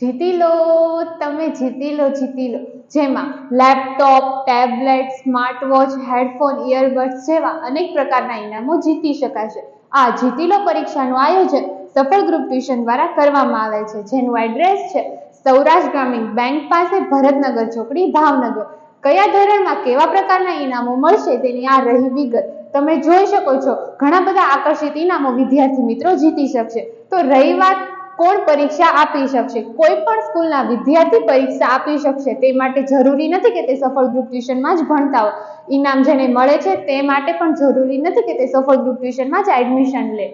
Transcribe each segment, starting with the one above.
જીતી લો, તમે જીતી લો જીતી લો. જેમાં laptop, tablet smart watch headphone, earbuds જેવા અનેક પ્રકારના ઇનામો જીતી શકાશે. આ જીતી લો પરીક્ષાનું આયોજન સફળ ગ્રુપ ટ્યુશન દ્વારા કરવામાં આવે છે, જેનું એડ્રેસ છે સૌરાષ્ટ્ર ગ્રામીણ બેંક પાસે ભરતનગર ચોકડી, ભાવનગર. કયા ધોરણમાં કેવા પ્રકારના ઇનામો મળશે તેની આ રહી વિગત તમે જોઈ શકો છો. ઘણા બધા આકર્ષિત ઇનામો વિદ્યાર્થી મિત્રો જીતી શકશે. તો રહી વાત કોણ પરીક્ષા આપી શકશે? કોઈ પણ સ્કૂલના વિદ્યાર્થી પરીક્ષા આપી શકશે. તે માટે જરૂરી નથી કે તે સફળ ગ્રુપ ટ્યુશનમાં જ ભણતા હોય. ઇનામ જેને મળે છે તે માટે પણ જરૂરી નથી કે તે સફળ ગ્રુપ ટ્યુશનમાં જ એડમિશન લે.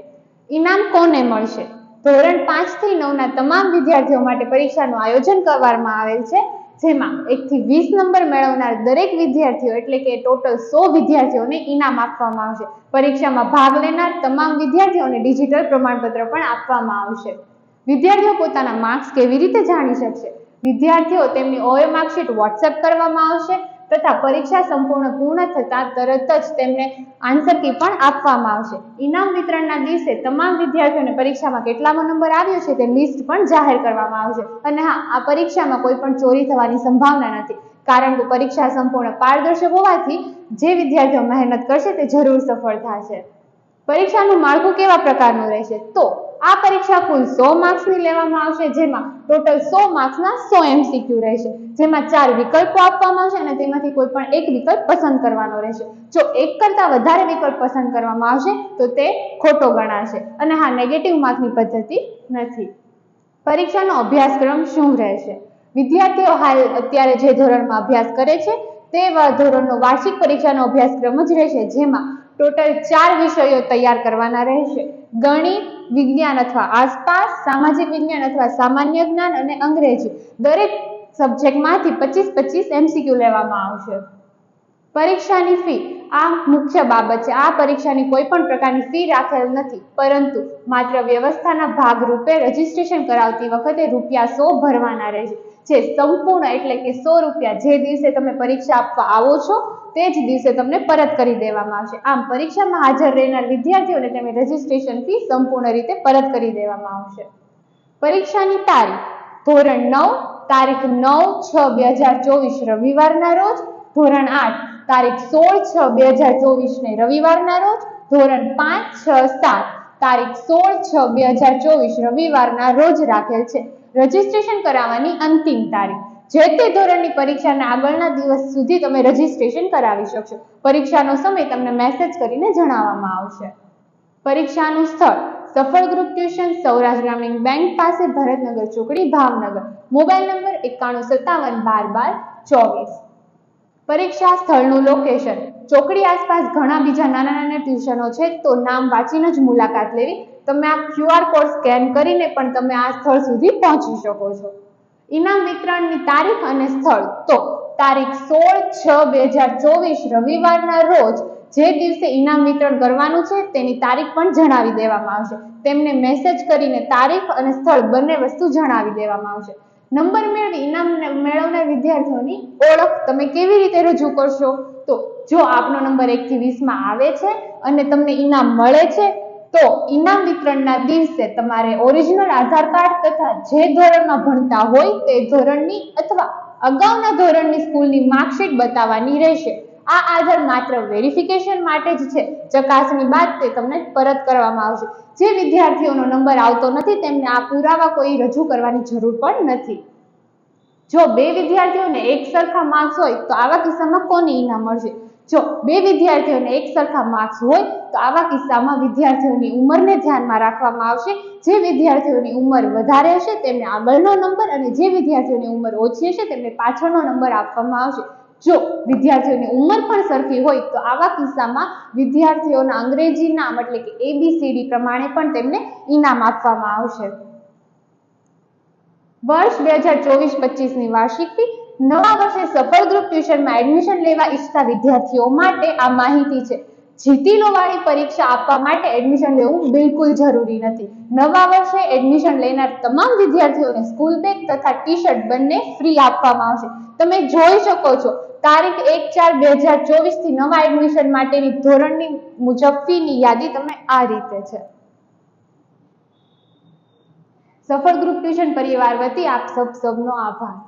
ઇનામ કોને મળશે? ધોરણ પાંચથી નવના તમામ વિદ્યાર્થીઓ માટે પરીક્ષાનું આયોજન કરવામાં આવેલ છે, જેમાં એકથી વીસ નંબર મેળવનાર દરેક વિદ્યાર્થીઓ, એટલે કે ટોટલ સો વિદ્યાર્થીઓને ઇનામ આપવામાં આવશે. પરીક્ષામાં ભાગ લેનાર તમામ વિદ્યાર્થીઓને ડિજિટલ પ્રમાણપત્ર પણ આપવામાં આવશે. વિદ્યાર્થીઓ પોતાના માર્ક્સ કેવી રીતે જાણી શકશે? વિદ્યાર્થીઓ તેમની ઓએ માર્કશીટ વોટ્સએપ કરવામાં આવશે તથા પરીક્ષા સંપૂર્ણ પૂર્ણ થતાં તરત જ તેમને આન્સર કી પણ આપવામાં આવશે. ઇનામ વિતરણના દિવસે તમામ વિદ્યાર્થીઓને પરીક્ષામાં કેટલામો નંબર આવ્યો છે તે લિસ્ટ પણ જાહેર કરવામાં આવશે. અને હા, આ પરીક્ષામાં કોઈ પણ ચોરી થવાની સંભાવના નથી. કારણ કે પરીક્ષા સંપૂર્ણ પારદર્શક હોવાથી જે વિદ્યાર્થીઓ મહેનત કરશે તે જરૂર સફળ થશે. પરીક્ષાનું માળખું કેવા પ્રકારનું રહેશે? તો આ પરીક્ષા કુલ સો માર્ક્સની લેવામાં આવશે, જેમાં ટોટલ સો માર્ક્સના સો એમસીક્યુ રહેશે. જેમાં ચાર વિકલ્પો આપવામાં આવશે અને તેમાંથી કોઈ પણ એક વિકલ્પ પસંદ કરવાનો રહેશે. જો એક કરતા વધારે વિકલ્પ પસંદ કરવામાં આવશે, તો તે ખોટો ગણાશે. અને હા નેગેટિવ માર્કની પદ્ધતિ નથી. પરીક્ષાનો અભ્યાસક્રમ શું રહેશે? વિદ્યાર્થીઓ હાલ અત્યારે જે ધોરણમાં અભ્યાસ કરે છે તે ધોરણનો વાર્ષિક પરીક્ષાનો અભ્યાસક્રમ જ રહેશે, જેમાં ટોટલ ચાર વિષયો તૈયાર કરવાના રહેશે. ગણિત, વિજ્ઞાન અથવા આસપાસ, સામાજિક વિજ્ઞાન અથવા સામાન્ય જ્ઞાન અને અંગ્રેજી. દરેક સબ્જેક્ટમાંથી પચીસ પચીસ એમસીક્યુ લેવામાં આવશે. પરીક્ષાની ફી. આ મુખ્ય બાબત છે. આ પરીક્ષાની કોઈ પણ પ્રકારની ફી રાખેલ નથી. પરંતુ માત્ર વ્યવસ્થાના ભાગરૂપે રજીસ્ટ્રેશન કરાવતી વખતે રૂપિયા સો ભરવાના રહેશે. જે સંપૂર્ણ એટલે કે સો રૂપિયા જે દિવસે તમે પરીક્ષા આપવા આવો છો, તે જ દિવસે તમને પરત કરી દેવામાં આવશે. આમ પરીક્ષામાં હાજર રહેનાર વિદ્યાર્થીઓને તેમની રજીસ્ટ્રેશન ફી સંપૂર્ણ રીતે પરત કરી દેવામાં આવશે. પરીક્ષાની તારીખ, ધોરણ નવ, તારીખ નવ છ બે હજાર ચોવીસ રવિવારના રોજ, ધોરણ આઠ, તારીખ સોળ છ બે હજાર ચોવીસને રવિવારના રોજ, ધોરણ પાંચ છ સાત તારીખ સોળ છ બે હજાર ચોવીસ રવિવારના રોજ રાખેલ છે. રજીસ્ટ્રેશન કરાવવાની અંતિમ તારીખ. જે તે ધોરણની પરીક્ષાના આગળના દિવસ સુધી તમે રજીસ્ટ્રેશન કરાવી શકશો. પરીક્ષાનો સમય તમને મેસેજ કરીને જણાવવામાં આવશે. પરીક્ષાનું સ્થળ, સફળ ગ્રુપ ટ્યુશન સૌરાષ્ટ્ર ગ્રામીણ બેંક પાસે, ભરતનગર ચોકડી, ભાવનગર. મોબાઈલ નંબર એકાણું સત્તાવન બાર બાર ચોવીસ. પરીક્ષા સ્થળનું લોકેશન ચોકડી આસપાસ ઘણા બીજા નાના નાના ટ્યુશનો છે, તો નામ વાંચીને જ મુલાકાત લેવી. તમે આ ક્યુઆર કોડ સ્કેન કરીને પણ તમે આ સ્થળ સુધી પહોંચી શકો છો. ઇનામ વિતરણની તારીખ અને સ્થળ. તો તારીખ સોળ છ બે હજાર ચોવીસ, રવિવારના રોજ જે દિવસે ઇનામ વિતરણ કરવાનું છે, તેની તારીખ પણ જણાવી દેવામાં આવશે. તેમને મેસેજ કરીને તારીખ અને સ્થળ બંને વસ્તુ જણાવી દેવામાં આવશે. નંબર મેળવી, ઇનામ મેળવનાર વિદ્યાર્થીઓની ઓળખ તમે કેવી રીતે રજૂ કરશો? તો જો આપનો નંબર એક થી વીસમાં આવે છે અને તમને ઇનામ મળે છે, તો ઇનામ વિતરણના દિવસે તમારે ઓરિજિનલ આધાર કાર્ડ તથા જે ધોરણમાં ભણતા હોય તે ધોરણની અથવા અગાઉના ધોરણની સ્કૂલની માર્કશીટ બતાવવાની રહેશે. આ આધાર માત્ર વેરિફિકેશન માટે જ છે. ચકાસણી બાદ તે તમને પરત કરવામાં આવશે. જે વિદ્યાર્થીઓનો નંબર આવતો નથી, તેમને આ પુરાવા કોઈ રજૂ કરવાની જરૂર પણ નથી. જો બે વિદ્યાર્થીઓને એક સરખા માર્ક્સ હોય, તો આવા કિસ્સામાં કોને ઇનામ મળશે? જો બે વિદ્યાર્થીઓને એક સરખા માર્ક્સ હોય, તો આવા કિસ્સામાં વિદ્યાર્થીઓની ઉંમરને ધ્યાનમાં રાખવામાં આવશે. જે વિદ્યાર્થીઓની ઉંમર વધારે હશે, તેમને આગળનો નંબર અને જે વિદ્યાર્થીઓની ઉંમર ઓછી હશે, તેમને પાછળનો નંબર આપવામાં આવશે. જો વિદ્યાર્થીઓની ઉંમર પણ સરખી હોય તો આવા કિસ્સામાં વિદ્યાર્થીઓના અંગ્રેજી નામ એટલે કે એબીસીડી પ્રમાણે પણ તેમને ઇનામ આપવામાં આવશે. વર્ષ બે હજાર ચોવીસ પચીસની વાર્ષિક ફી નવા વર્ષે સફળ ગ્રુપ ટ્યુશનમાં એડમિશન લેવા ઈચ્છતા વિદ્યાર્થીઓ માટે આ માહિતી છે. જીતી લો વાળી પરીક્ષા આપવા માટે એડમિશન લેવું બિલકુલ જરૂરી નથી. નવા વર્ષે એડમિશન લેનાર તમામ વિદ્યાર્થીઓને સ્કૂલ બેગ તથા ટી શર્ટ બંને ફ્રી આપવામાં આવશે. તમે જોઈ શકો છો, તારીખ એક ચાર બે હજાર ચોવીસથી નવા એડમિશન માટેની ધોરણની મુજબ ફીની યાદી તમે આ રીતે છે. સફળ ગ્રુપ ટ્યુશન પરિવાર વતી આપ સબ સબનો આભાર.